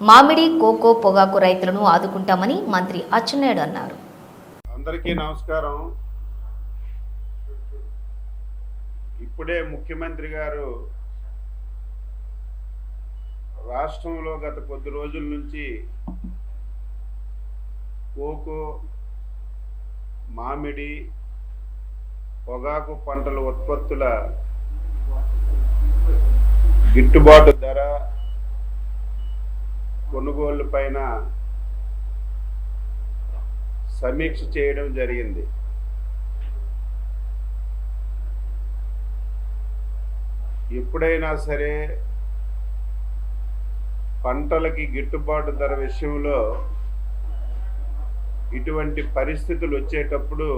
మామిడి కోకో పొగాకు రైతులను ఆదుకుంటామని మంత్రి అచ్చెన్నాయుడు అన్నారు. అందరికీ నమస్కారం. ఇప్పుడే ముఖ్యమంత్రి గారు రాష్ట్రంలో గత కొద్ది రోజుల నుంచి కోకో మామిడి పొగాకు పంటల ఉత్పత్తుల గిట్టుబాటు ధర పైన సమీక్ష చేయడం జరిగింది. ఎప్పుడైనా సరే పంటలకి గిట్టుబాటు ధర విషయంలో ఇటువంటి పరిస్థితులు వచ్చేటప్పుడు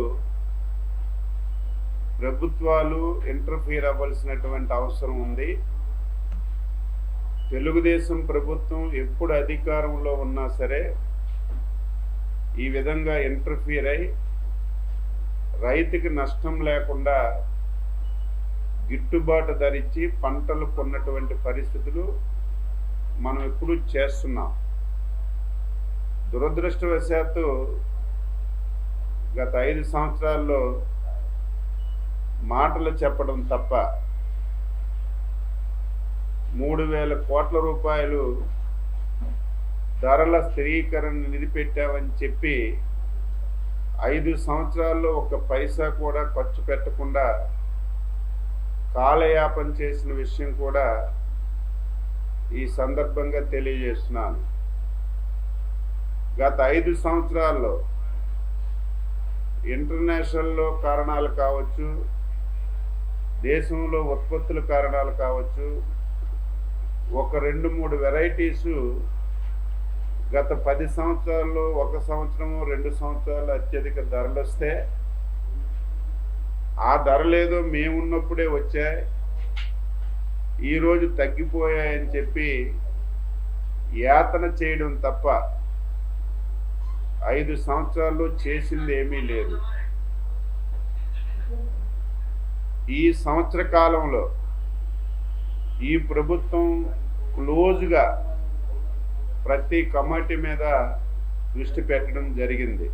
ప్రభుత్వాలు ఇంటర్ఫీర్ అవ్వాల్సినటువంటి అవసరం ఉంది. తెలుగుదేశం ప్రభుత్వం ఎప్పుడు అధికారంలో ఉన్నా సరే ఈ విధంగా ఇంటర్ఫీర్ అయి రైతుకి నష్టం లేకుండా గిట్టుబాటు ధరించి పంటలు కొన్నటువంటి పరిస్థితులు మనం ఎప్పుడు చేస్తున్నాం. దురదృష్టవశాత్తు గత ఐదు సంవత్సరాల్లో మాటలు చెప్పడం తప్ప మూడు వేల కోట్ల రూపాయలు ధరల స్థిరీకరణ నిధి పెట్టామని చెప్పి ఐదు సంవత్సరాల్లో ఒక పైసా కూడా ఖర్చు పెట్టకుండా కాలయాపన చేసిన విషయం కూడా ఈ సందర్భంగా తెలియజేస్తున్నాను. గత ఐదు సంవత్సరాల్లో ఇంటర్నేషనల్లో కారణాలు కావచ్చు దేశంలో ఉత్పత్తుల కారణాలు కావచ్చు ఒక రెండు మూడు వెరైటీసు గత పది సంవత్సరాల్లో ఒక సంవత్సరము రెండు సంవత్సరాలు అత్యధిక ధరలు వస్తే ఆ ధరలేదో మేమున్నప్పుడే వచ్చాయి. ఈరోజు తగ్గిపోయాయని చెప్పి యాతన చేయడం తప్ప ఐదు సంవత్సరాల్లో చేసింది ఏమీ లేదు. ఈ సంవత్సర కాలంలో ఈ ప్రభుత్వం క్లోజ్గా ప్రతి కమిటీ మీద దృష్టి పెట్టడం జరిగింది.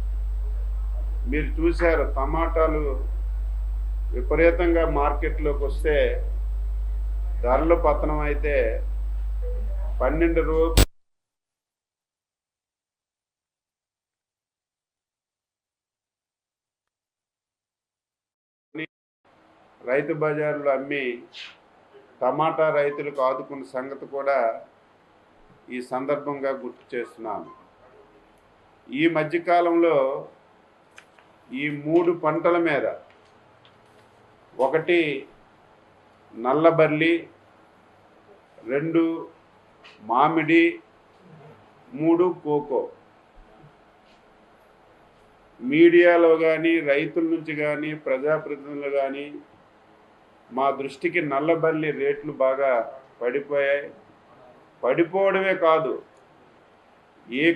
మీరు చూశారు టమాటాలు విపరీతంగా మార్కెట్లోకి వస్తే ధరలు పతనం అయితే పన్నెండు రూపాయలు రైతు బజార్లో అమ్మి టమాటా రైతులకు ఆదుకున్న సంగతి కూడా ఈ సందర్భంగా గుర్తు చేస్తున్నాను. ఈ మధ్యకాలంలో ఈ మూడు పంటల మీద ఒకటి నల్లబర్లి రెండు మామిడి మూడు కోకో. మీడియాలో కానీ రైతుల నుంచి కానీ ప్రజాప్రతినిధులు కానీ మా దృష్టికి నల్లబల్లి రేట్లు బాగా పడిపోయాయి. పడిపోవడమే కాదు ఏ